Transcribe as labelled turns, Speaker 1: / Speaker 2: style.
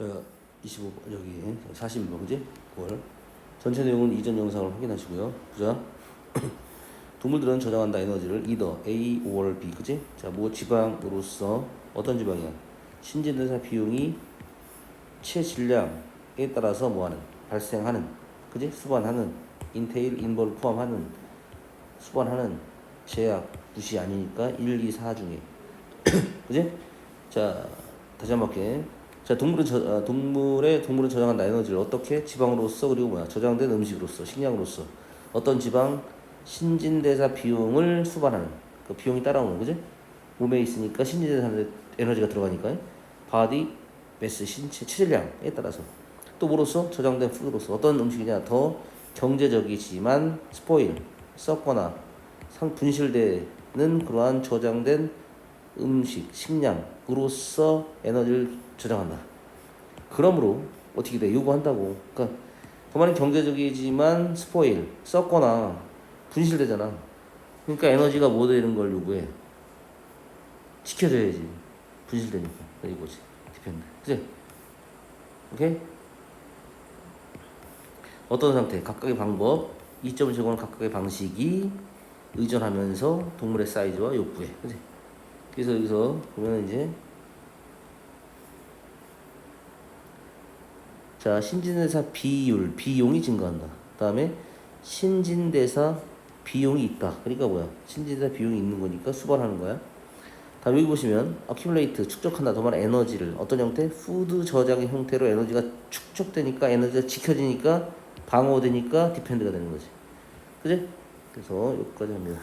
Speaker 1: 자, 25 여기 41번 그지? 9월 전체 내용은 이전 영상을 확인하시고요. 보자. 동물들은 저장한다 에너지를 either A or B 그지? 자, 뭐 지방으로서 어떤 지방이야? 신진대사 비용이 체질량에 따라서 뭐하는 발생하는 그지? 수반하는 인테일 인벌 포함하는 수반하는 제약 부시 아니니까 1, 2, 4 중에 그지? 자 다시 한 번 할게 자 동물은 저, 아, 동물의 동물은 저장한다 에너지를 어떻게 지방으로서 그리고 뭐야? 저장된 음식으로서 식량으로서 어떤 지방? 신진대사 비용을 수반하는 그 비용이 따라오는 거지? 몸에 있으니까 신진대사 에너지가 들어가니까 바디 매스 신체 체질량에 따라서. 또 뭐로서? 저장된 푸드로서. 어떤 음식이냐? 더 경제적이지만 스포일 썩거나 상 분실되는 그러한 저장된 음식 식량으로서 에너지를 저장한다. 그러므로 어떻게 돼? 요구한다고. 그러니까 그만이 경제적이지만 스포일 썩거나 분실되잖아. 그러니까 에너지가 뭐 되는 걸 요구해? 지켜줘야지. 분실되니까. 이거지. 디펜드. 그지? 오케이? 어떤 상태? 각각의 방법, 이점을 제공하는 각각의 방식이 의존하면서 동물의 사이즈와 욕구에. 그지? 그래서 여기서 보면 이제 자 신진대사 비율 비용이 증가한다. 다음에 신진대사 비용이 있다. 그러니까 뭐야? 신진대사 비용이 있는 거니까 수반하는 거야. 다음 여기 보시면 accumulate 축적한다. 더 많은 에너지를 어떤 형태? 푸드 저장의 형태로 에너지가 축적되니까 에너지가 지켜지니까 방어되니까 디펜드가 되는 거지. 그지? 그래서 여기까지 합니다.